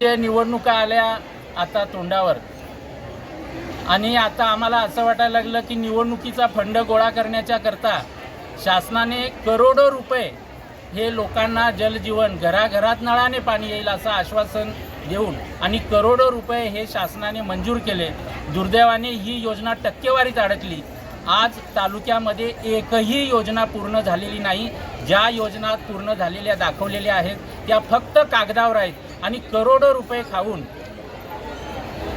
ते निवडणुका आल्या आता तोंडावर. आणि आता आम्हाला असं वाटायला लागलं की निवडणुकीचा फंड गोळा करण्याच्या करता शासनाने करोडो रुपये हे लोकांना जलजीवन घराघरात नळाने पाणी येईल असं आश्वासन देऊन आणि करोडो रुपये हे शासनाने मंजूर केले. दुर्दैवाने ही योजना टक्केवारीत अडकली. आज तालुक्यामध्ये एकही योजना पूर्ण झालेली नाही. ज्या योजना पूर्ण झालेल्या दाखवलेल्या आहेत त्या फक्त कागदावर आहेत आणि करोडो रुपये खाऊन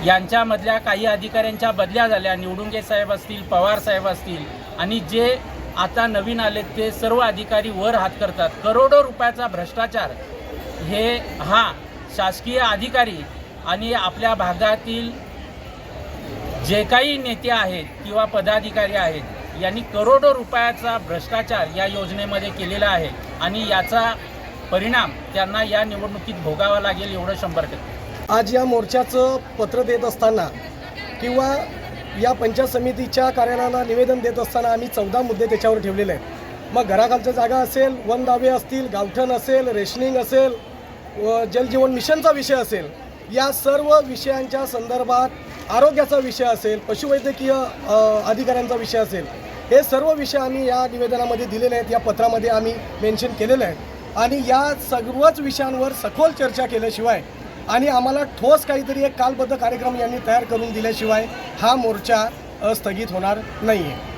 यांच्यामधल्या काही अधिकाऱ्यांच्या बदल्या झाल्या. निवडुंगे साहेब असतील पवार साहेब असतील आणि जे आता नवीन आले ते सर्व अधिकारी वर हात करतात. करोडो रुपयाचा भ्रष्टाचार हे हा शासकीय अधिकारी आणि आपल्या भागातील जे काही नेते आहेत किंवा पदाधिकारी आहेत यांनी करोडो रुपयाचा भ्रष्टाचार या योजनेमध्ये केलेला आहे आणि याचा परिणाम त्यांना या निवडणुकीत भोगावा लागेल एवढं शंभर टक्के. आज या मोर्चाचं पत्र देत असताना किंवा या पंचायत समितीच्या कार्यालयाला निवेदन देत असताना आम्ही चौदा मुद्दे त्याच्यावर ठेवलेले आहेत. मग घराखालच्या जागा असेल वन दावे असतील गावठण असेल रेशनिंग असेल व जलजीवन मिशनचा विषय असेल या सर्व विषयांच्या संदर्भात आरोग्याचा विषय असेल पशुवैद्यकीय अधिकाऱ्यांचा विषय असेल हे सर्व विषय आम्ही या निवेदनामध्ये दिलेले आहेत या पत्रामध्ये आम्ही मेन्शन केलेले आहेत. आणि या सर्वच विषयांवर सखोल चर्चा केल्याशिवाय आणि आम्हाला ठोस काहीतरी एक कालबद्ध कार्यक्रम यांनी तयार करून दिल्याशिवाय हा मोर्चा स्थगित होणार नाही आहे